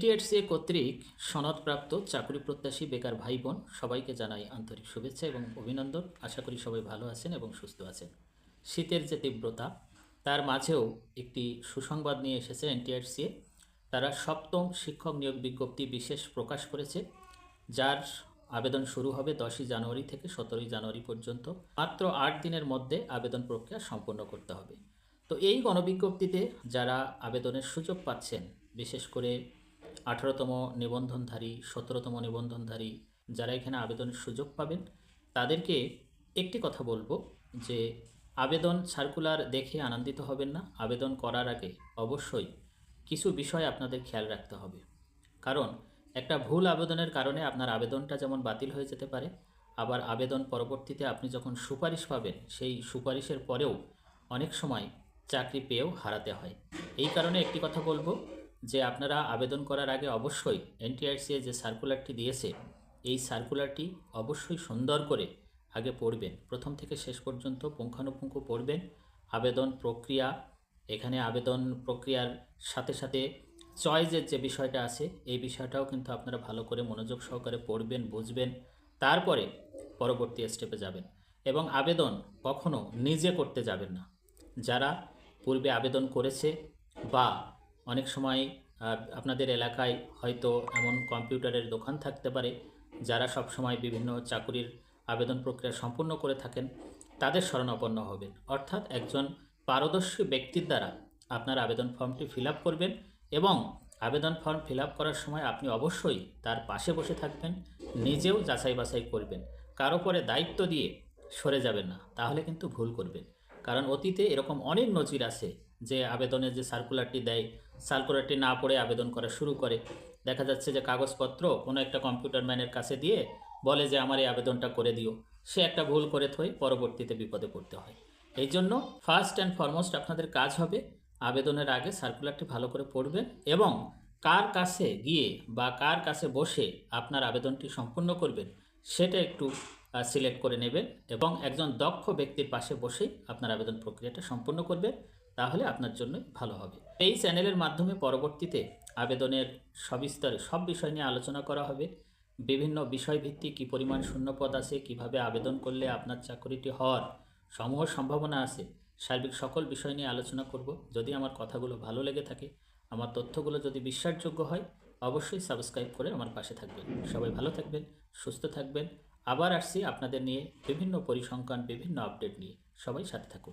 NTRCA কর্তৃক সনদপ্রাপ্ত চাকরি প্রত্যাশী বেকার ভাই বোন সবাইকে জানাই আন্তরিক শুভেচ্ছা এবং অভিনন্দন। আশা করি সবাই ভালো আছেন এবং সুস্থ আছেন। শীতের যে তীব্রতা, তার মাঝেও একটি সুসংবাদ নিয়ে এসেছে এনটিআরসিএ তারা সপ্তম শিক্ষক নিয়োগ বিজ্ঞপ্তি বিশেষ প্রকাশ করেছে, যার আবেদন শুরু হবে দশই জানুয়ারি থেকে সতেরোই জানুয়ারি পর্যন্ত। মাত্র আট দিনের মধ্যে আবেদন প্রক্রিয়া সম্পন্ন করতে হবে। তো এই গণবিজ্ঞপ্তিতে যারা আবেদনের সুযোগ পাচ্ছেন, বিশেষ করে আঠারোতম নিবন্ধনধারী, সতেরোতম নিবন্ধনধারী যারা এখানে আবেদনের সুযোগ পাবেন, তাদেরকে একটি কথা বলব যে আবেদন সার্কুলার দেখে আনন্দিত হবেন না। আবেদন করার আগে অবশ্যই কিছু বিষয় আপনাদের খেয়াল রাখতে হবে। কারণ একটা ভুল আবেদনের কারণে আপনার আবেদনটা যেমন বাতিল হয়ে যেতে পারে, আবার আবেদন পরবর্তীতে আপনি যখন সুপারিশ পাবেন, সেই সুপারিশের পরেও অনেক সময় চাকরি পেয়েও হারাতে হয়। এই কারণে একটি কথা বলব যে আপনারা আবেদন করার আগে অবশ্যই এনটিআরসিএ যে সার্কুলারটি দিয়েছে, এই সার্কুলারটি অবশ্যই সুন্দর করে আগে পড়বেন। প্রথম থেকে শেষ পর্যন্ত পুঙ্খানুপুঙ্খ পড়বেন। আবেদন প্রক্রিয়া, এখানে আবেদন প্রক্রিয়ার সাথে সাথে চয়েসের যে বিষয়টা আছে, এই বিষয়টাও কিন্তু আপনারা ভালো করে মনোযোগ সহকারে পড়বেন, বুঝবেন। তারপরে পরবর্তী স্টেপে যাবেন এবং আবেদন কখনো নিজে করতে যাবেন না। যারা পূর্বে আবেদন করেছে বা অনেক সময় আপনাদের এলাকায় হয়তো এমন কম্পিউটারের দোকান থাকতে পারে, যারা সব সময় বিভিন্ন চাকুরির আবেদন প্রক্রিয়া সম্পূর্ণ করে থাকেন, তাদের শরণাপন্ন হবেন। অর্থাৎ একজন পারদর্শী ব্যক্তির দ্বারা আপনার আবেদন ফর্মটি ফিল করবেন এবং আবেদন ফর্ম ফিল করার সময় আপনি অবশ্যই তার পাশে বসে থাকবেন, নিজেও যাচাই বাছাই করবেন। কারও পরে দায়িত্ব দিয়ে সরে যাবেন না, তাহলে কিন্তু ভুল করবেন। কারণ অতীতে এরকম অনেক নজির আছে যে আবেদনের যে সার্কুলারটি দেয় সার্কুলারটি না পড়ে আবেদন করা শুরু করে। দেখা যাচ্ছে যে কাগজপত্র কোনো একটা কম্পিউটার ম্যানের কাছে দিয়ে বলে যে, আমার এই আবেদনটা করে দিও। সে একটা ভুল করে থই, পরবর্তীতে বিপদে পড়তে হয়। এই জন্য ফার্স্ট অ্যান্ড ফরমোস্ট আপনাদের কাজ হবে আবেদনের আগে সার্কুলারটি ভালো করে পড়বেন এবং কার কাছে গিয়ে বা কার কাছে বসে আপনার আবেদনটি সম্পূর্ণ করবেন, সেটা একটু সিলেক্ট করে নেবেন এবং একজন দক্ষ ব্যক্তির পাশে বসেই আপনার আবেদন প্রক্রিয়াটা সম্পূর্ণ করবেন। তাহলে আপনার জন্য ভালো হবে। এই চ্যানেলের মাধ্যমে পরবর্তীতে আবেদনের সবিস্তারে সব বিষয় নিয়ে আলোচনা করা হবে। বিভিন্ন বিষয়ভিত্তিক কী পরিমাণ শূন্যপদ আছে, কীভাবে আবেদন করলে আপনার চাকরিটি হওয়ার সমূহ সম্ভাবনা আছে, সার্বিক সকল বিষয় নিয়ে আলোচনা করব। যদি আমার কথাগুলো ভালো লেগে থাকে, আমার তথ্যগুলো যদি বিশ্বাসযোগ্য হয়, অবশ্যই সাবস্ক্রাইব করে আমার পাশে থাকবেন। সবাই ভালো থাকবেন, সুস্থ থাকবেন। আবার আসছি আপনাদের নিয়ে বিভিন্ন পরিসংখ্যান, বিভিন্ন আপডেট নিয়ে। সবাই সাথে থাকুন।